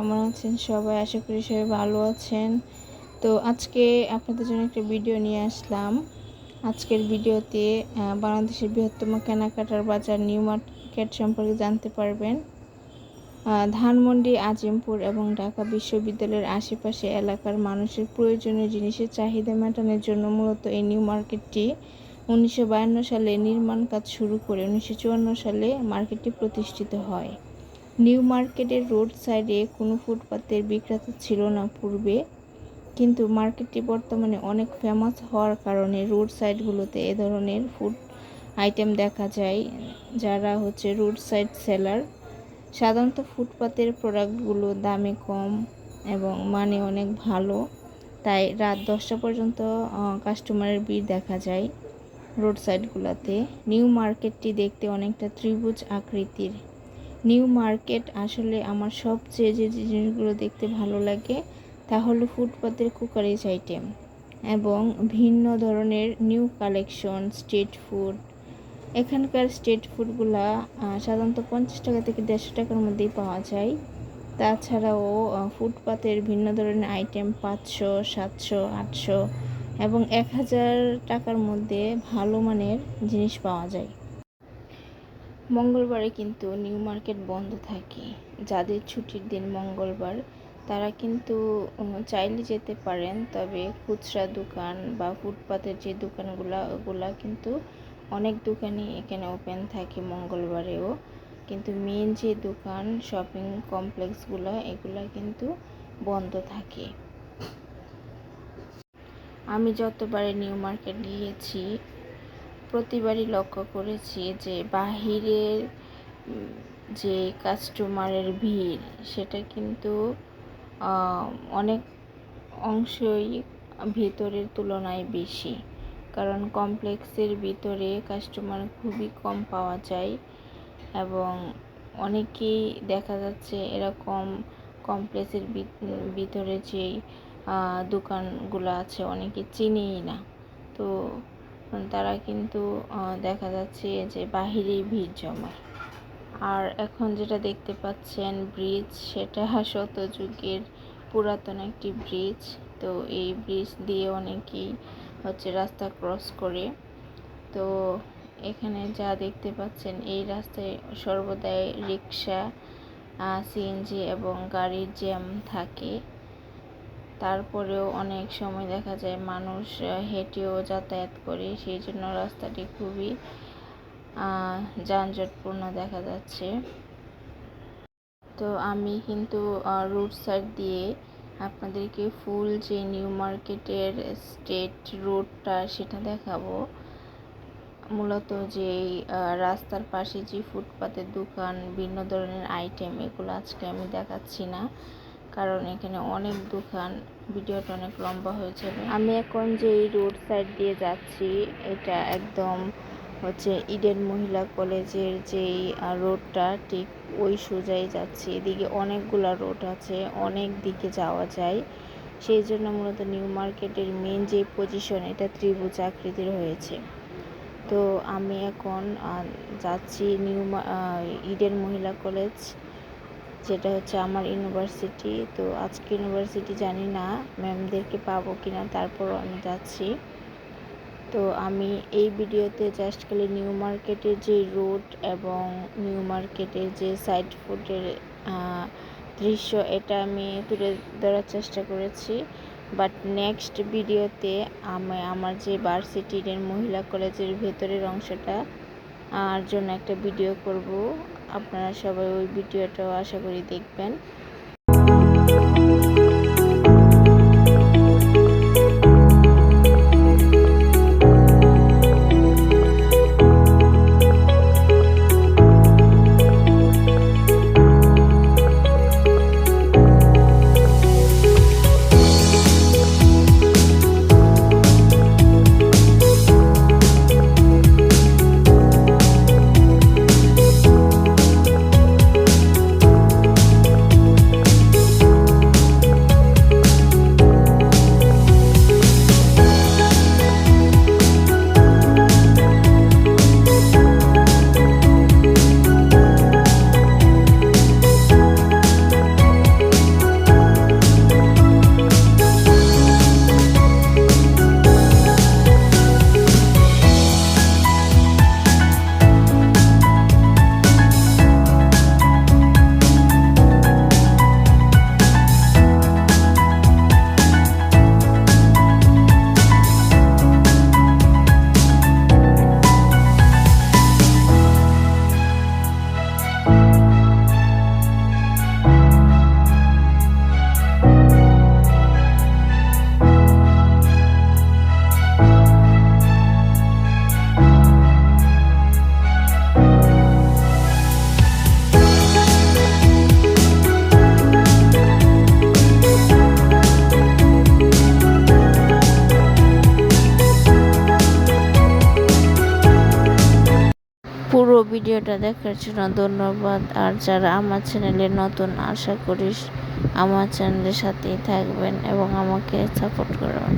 কেমন আছেন সবাই? আশা করি সবাই ভালো আছেন। তো আজকে আপনাদের জন্য একটা ভিডিও নিয়ে আসলাম। আজকের ভিডিওতে বাংলাদেশের বৃহত্তম কেনাকাটার বাজার নিউ মার্কেট সম্পর্কে জানতে পারবেন। ধানমন্ডি, আজিমপুর এবং ঢাকা বিশ্ববিদ্যালয়ের আশেপাশে এলাকার মানুষের প্রয়োজনীয় জিনিসের চাহিদা মেটানোর জন্য মূলত এই নিউ মার্কেটটি উনিশশো বায়ান্ন সালে নির্মাণ কাজ শুরু করে উনিশশো চুয়ান্ন সালে মার্কেটটি প্রতিষ্ঠিত হয়। নিউ মার্কেটের রোড সাইডে কোনো ফুটপাতের বিক্রেতা ছিল না পূর্বে। কিন্তু মার্কেটটি বর্তমানে অনেক ফেমাস হওয়ার কারণে রোড সাইডগুলোতে এ ধরনের ফুড আইটেম দেখা যায়, যারা হচ্ছে রোড সাইড সেলার। সাধারণত ফুটপাতের প্রোডাক্টগুলো দামে কম এবং মানে অনেক ভালো। তাই রাত দশটা পর্যন্ত কাস্টমারের ভিড় দেখা যায় রোড সাইডগুলোতে। নিউ মার্কেটটি দেখতে অনেকটা ত্রিভুজ আকৃতির। নিউ মার্কেট আসলে আমার সবচেয়ে যে যে জিনিসগুলো দেখতে ভালো লাগে, তা হলো ফুটপাতের কুকারিজ আইটেম এবং ভিন্ন ধরনের নিউ কালেকশন স্ট্রিট ফুড এখানকার স্ট্রিট ফুডগুলা সাধারণত পঞ্চাশ টাকা থেকে দেড়শো টাকার মধ্যেই পাওয়া যায়। তাছাড়াও ফুটপাতের ভিন্ন ধরনের আইটেম পাঁচশো, সাতশো, আটশো এবং এক হাজার টাকার মধ্যে ভালো মানের জিনিস পাওয়া যায়। মঙ্গলবারে কিন্তু নিউ মার্কেট বন্ধ থাকে। যাদের ছুটির দিন মঙ্গলবার, তারা কিন্তু চাইলে যেতে পারেন। তবে খুচরা দোকান বা ফুটপাতের যে দোকানগুলো, ওগুলা কিন্তু অনেক দোকানই এখানে ওপেন থাকে মঙ্গলবারেও। কিন্তু মেন যে দোকান শপিং কমপ্লেক্সগুলো এগুলা কিন্তু বন্ধ থাকে। আমি যতবারে নিউ মার্কেট গিয়েছি প্রতিবারই লক্ষ্য করেছি যে বাহিরের যে কাস্টমারের ভিড়, সেটা কিন্তু অনেক অংশই ভিতরের তুলনায় বেশি। কারণ কমপ্লেক্সের ভিতরে কাস্টমার খুবই কম পাওয়া যায় এবং অনেকেই দেখা যাচ্ছে এরকম কমপ্লেক্সের ভিতরে যেই দোকানগুলো আছে অনেকে চিনেই না। তো তারা কিন্তু দেখা যাচ্ছে যে বাহিরেই ভিড় জমায়। আর এখন যেটা দেখতে পাচ্ছেন ব্রিজ, সেটা শত যুগের পুরাতন একটি ব্রিজ। তো এই ব্রিজ দিয়ে অনেকেই হচ্ছে রাস্তা ক্রস করে। তো এখানে যা দেখতে পাচ্ছেন, এই রাস্তায় সর্বদাই রিক্সা সিএনজি এবং গাড়ির জ্যাম থাকে। তারপরেও অনেক সময় দেখা যায় মানুষ হেঁটেও যাতায়াত করে। সেই জন্য রাস্তাটি খুবই যানজটপূর্ণ দেখা যাচ্ছে। তো আমি কিন্তু রোড সাইড দিয়ে আপনাদেরকে ফুল যে নিউ মার্কেটের স্টেট রোডটা সেটা দেখাবো। মূলত যে রাস্তার পাশে যে ফুটপাতের দোকান ভিন্ন ধরনের আইটেম এগুলো আজকে আমি দেখাচ্ছি না। কারণ এখানে অনেক দোকান, ভিডিওটা অনেক লম্বা হয়ে যাবে। আমি এখন যে এই রোড সাইড দিয়ে যাচ্ছি, এটা একদম হচ্ছে ইডেন মহিলা কলেজের যেই রোডটা, ঠিক ওই সোজাই যাচ্ছি। এদিকে অনেকগুলা রোড আছে, অনেক দিকে যাওয়া যায়। সেই জন্য মূলত নিউ মার্কেটের মেন যে পজিশন এটা ত্রিভুজ আকৃতির হয়েছে। তো আমি এখন যাচ্ছি নিউ ইডেন মহিলা কলেজ। যেটা হচ্ছে আমার ইউনিভার্সিটি তো আজকে ইউনিভার্সিটি জানি না ম্যামদেরকে পাবো কি না তারপরও আমি যাচ্ছি। তো আমি এই ভিডিওতে জাস্ট খালি নিউ মার্কেটের যে রোড এবং নিউ মার্কেটের যে সাইড ফুডের দৃশ্য, এটা আমি তুলে ধরার চেষ্টা করেছি। বাট নেক্সট ভিডিওতে আমি আমার যে ভার্সিটির মহিলা কলেজের ভেতরের অংশটা, আর জন্য একটা ভিডিও করব। আপনারা সবাই ওই ভিডিওটাও আশা করি দেখবেন। ভিডিওটা দেখার জন্য ধন্যবাদ। আর যারা আমার চ্যানেলে নতুন, আশা করিস আমার চ্যানেলের সাথেই থাকবেন এবং আমাকে সাপোর্ট করবেন।